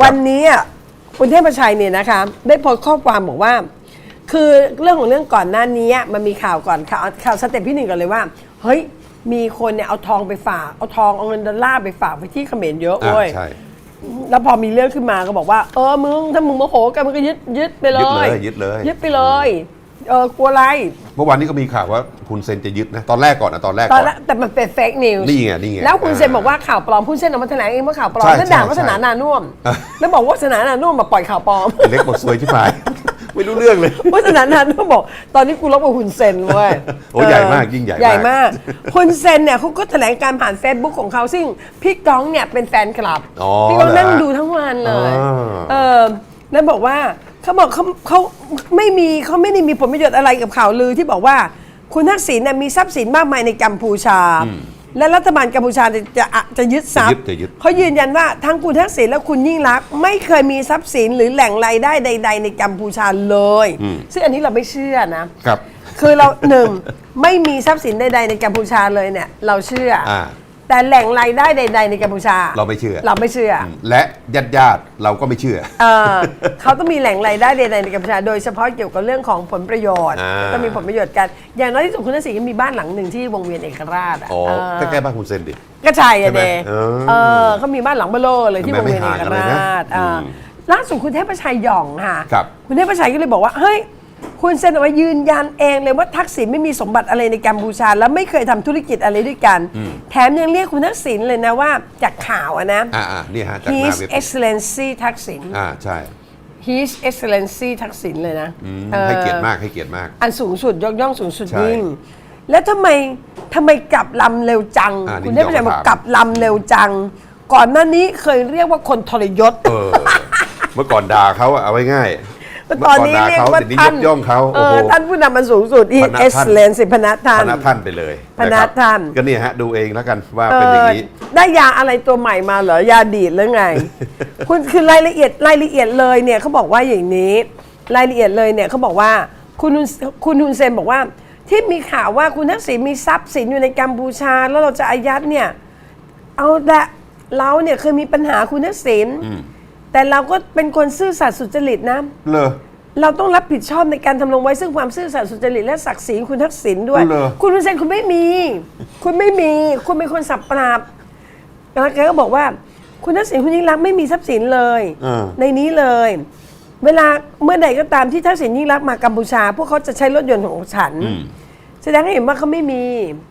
วันนี้อะคุณเทพชัยเนี่ยนะคะ ได้โพสต์ข้อความบอกว่า คือเรื่องของเรื่องก่อนหน้านี้อะมันมีข่าวก่อนข่าวข่าวสเต็ปที่หนึ่งก่อนเลยว่า เฮ้ย มีคนเนี่ยเอาทองไปฝาก เอาทองเอาเงินดอลลาร์ไปฝากไปที่เขมรเยอะอ่าเว้ยใช่ แล้วพอมีเรื่องขึ้นมาก็บอกว่า เออมึงถ้ามึงโมโหกันมึงก็ยึดยึดไปเลย ยึดเลยยึดเลย ยึดไปเลย เออกลัวอะไรเมื่อวานนี้ก็มีข่าวว่าคุณเซนจะยึดนะ ตอนแรกก่อนนะตอนแรกตอก่นอน แรกแต่มันเป็นเฟกนิวส์นี่ไงนี่ไงแล้วคุณเซนอ่าบอกว่าข่าวปลอมคุณเซนออกมาแถลงเองว่าข่าวปลอมใช่แล้วด่าใช่วัฒนาใช่นานุ่วมอะแล้วบอกว่าวัฒนานานุ่วมมาปล่อยข่าวปลอมเล็กบอกซวยที่ผาย ไม่รู้เรื่องเลย วัฒนานานุ่วมบอก ตอนนี้กูลบกับคุณเซนเว้ยโอ้ใหญ่มากยิ่งใหญ่มาก ใหญ่มากคุณเซนเนี่ยเขาก็แถลงการผ่าน Facebook ของเขาซึ่งพี่ก้องเนี่ยเป็นแฟนคลับอ๋อพี่ก้องเหรอนั่งดูทั้งวันเลยอ่าเออ แล้วบอกว่าเขาบอกเขาเขาไม่มีเขาไม่ได้มีผลประโยชน์อะไรกับข่าวลือที่บอกว่า คุณทักษิณน่ะมีทรัพย์สินมากมายในกัมพูชา และรัฐบาลกัมพูชาจะจะจะจะยึดทรัพจะยึย์ดจะยึด เขายืนยันว่าทั้งคุณทักษิณและคุณยิ่งรักษณ์ไม่เคยมีทรัพย์สินหรือแหล่งรายได้ใด ๆ ในกัมพูชาเลย ซึ่งอันนี้เราไม่เชื่อนะ ครับ คือเรา หนึ่งไม่มีทรัพย์สินใดๆในกัมพูชาเลยเนี่ย เราเชื่อออ่า แต่แหล่งรายได้ใด ๆ ในกัมพูชา เราไม่เชื่อ เราไม่เชื่ออและญาติญาติๆเราก็ไม่เชื่อ เออเขาต้องมีแหล่งรายได้ใดๆในกัมพูชา โดยเฉพาะเกี่ยวกับเรื่องของผลประโยชน์อ่าก็มีผลประโยชน์กัน อย่างน้อยที่สุดคุณทักษิณก็มีบ้านหลังหนึ่งที่วงเวียนเอกราชอะอ๋อเออใกล้ๆบ้านคุณเซนดิก็ใช่อะใช่ไหมเดเออเออเขามีบ้านหลังเบลโลเลยที่ทำวไมงเวียนไม่เอห่างกกันเลยรานะชอ่าอืมล่าสุดคุณเทพชัยหย่องค่ะครับ คุณเทพชัยก็เลยบอกว่า เฮ้ย คุณเซนออกมายืนยันเองเลยว่าทักษิณไม่มีสมบัติอะไรในกัมพูชา แล้วไม่เคยทำธุรกิจอะไรด้วยกัน แถมยังเรียกคุณทักษิณเลยนะว่าจากข่าวอะนะ อ่าอ่านี่ฮะจากหน้า His เว็บ Excellency ทักษิณ อ่าใช่ His Excellency ทักษิณเลยนะอืมออให้เกียรติมากให้เกียรติมาก อันสูงสุดยกย่องสูงสุดใช่ยิ่ง แล้วทำไมทำไมกลับลำเร็วจัง อ่านี่คุณได้ไปไหนยอมบอกถาม กลับลำเร็วจัง ก่อนหน้านี้เคยเรียกว่าคนทรยศ เออ เมื่อก่อนด่าเขาอะเอาไว้ง่าย ตอนนี้เมื่เรียกด่ว่าเดี๋ยวนี้ท่ายนกย่องเขาเอโอ้อโหท่านผู้นำมันสูงสุด His พนักท่าน Excellency พนักท่าพนนักท่านไปเลยพนักครับท่านก็เนี่ยฮะดูเองแล้วกันว่าเอเป็นอย่างอนี้ ได้ยาอะไรตัวใหม่มาเหรอยาดีดหรือไง คุณคือรายละเอียดรายละเอียดเลยเนี่ยเขาบอกว่าอย่างนี้ รายละเอียดเลยเนี่ยเขาบอกว่าคุณฮุนคุณฮุนเซนบอกว่า ที่มีข่าวว่าคุณทักษิณมีทรัพย์สินอยู่ในกัมพูชา แล้วเราจะอายัดเนี่ยเอาละเราเนี่ยเคยมีปัญหาคุณทักษิณแต่เราก็เป็นคนซื่อสัตย์สุจริตนะ เลอ เราต้องรับผิดชอบในการทำลงไว้ซึ่งความซื่อสัตย์สุจริตและศักดิ์ศรีของคุณทักษิณด้วย เหรอ คุณฮุนเซนคุณไม่มี คุณไม่มี คุณเป็นคนสับปราบแล้วแกก็บอกว่า คุณทักษิณคุณยิ่งรักษณ์ไม่มีทรัพย์สินเลยเออในนี้เลย เวลาเมื่อใดก็ตามที่ทักษิณยิ่งรักษณ์มากัมพูชา พวกเขาจะใช้รถยนต์ของฉันแสดงให้เห็นว่าเขาไม่มี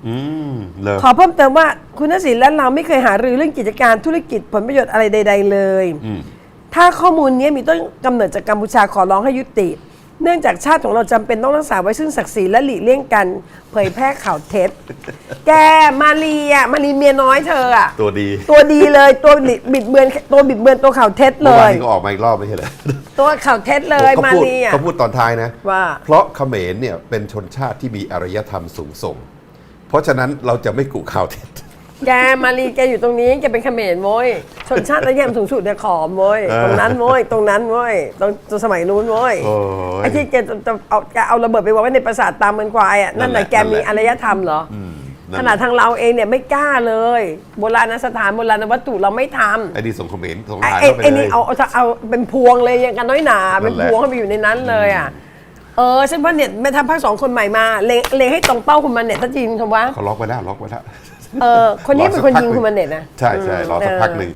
อืมเลอขอเพิ่มเติมว่าคุณทักษิณและเราไม่เคยหารือเรื่องกิจการธุรกิจผลประโยชน์อะไรใด ๆ เลย อืม ถ้าข้อมูลนี้มีต้นกำเนิดจากกัมพูชาขอร้องให้ยุติ เนื่องจากชาติของเราจำเป็นต้องรักษาไว้ซึ่งศักดิ์ศรีและหลีกเลี่ยงการเผยแพร่ข่าวเท็จ แกมารีอะมารีเมียน้อยเธออะตัวดีตัวดีเลยตัวบิดเบือนตัวบิดเบือนตัวข่าวเท็จเลเมื่อวายนนี้ก็ออกมาอีกรอบไม่ใช่เหรอตัวข่าวเท็จเลยเขามาพูดรีอะ เขาพูดตอนท้ายนะ ว่า เพราะเขมรเนี่ยเป็นชนชาติที่มีอารยธรรมสูงส่ง เพราะฉะนั้นเราจะไม่กุข่าวเท็จ แกมารีแกอยู่ตรงนี้แกเป็นเขมรโว้ยชนชาติระยำสูงสุดเนี่ยขอมโว้ยเออตรงนั้นโว้ยตรงนั้นโว้ยตรงตรงสมัยนู้นโว้ยโอ้ยไอ้ที่แกจะจะเอาแกเอาระเบิดไปวางไว้ในปราสาทตามเมืองควายอะนั่นนั่น่ะนแหละ แกมีนั่นแหละอารยธรรมเหรออนั่นขนาดทางเราเองเนี่ยไม่กล้าเลย โบราณสถานโบราณวัตถุเราไม่ทำไอ้นี่ส่งเขมรส่งไอ้ทหารไอ้เข้าไปไอ้เลนี่ย เอาเอาเอาเป็นพวงเลยอย่างกันน้อยหนานั่เป็นนแหละพวงเข้าไปอยู่ในนั้นเลยอะ เออฉันว่าเนี่ยแม่ทำภาคสองคนใหม่มาเลงเลงให้ตรงเป้าคุณมันเนี่ยถ้าจริงคำว่าเขาล็อกไว้แล้วล็อกไว้แล้วเออคนนี้เป็นคนยิงรอสักพักคุณมันเนี่ยนะ ใช่ใช่รอสักเออพักหนึ่ง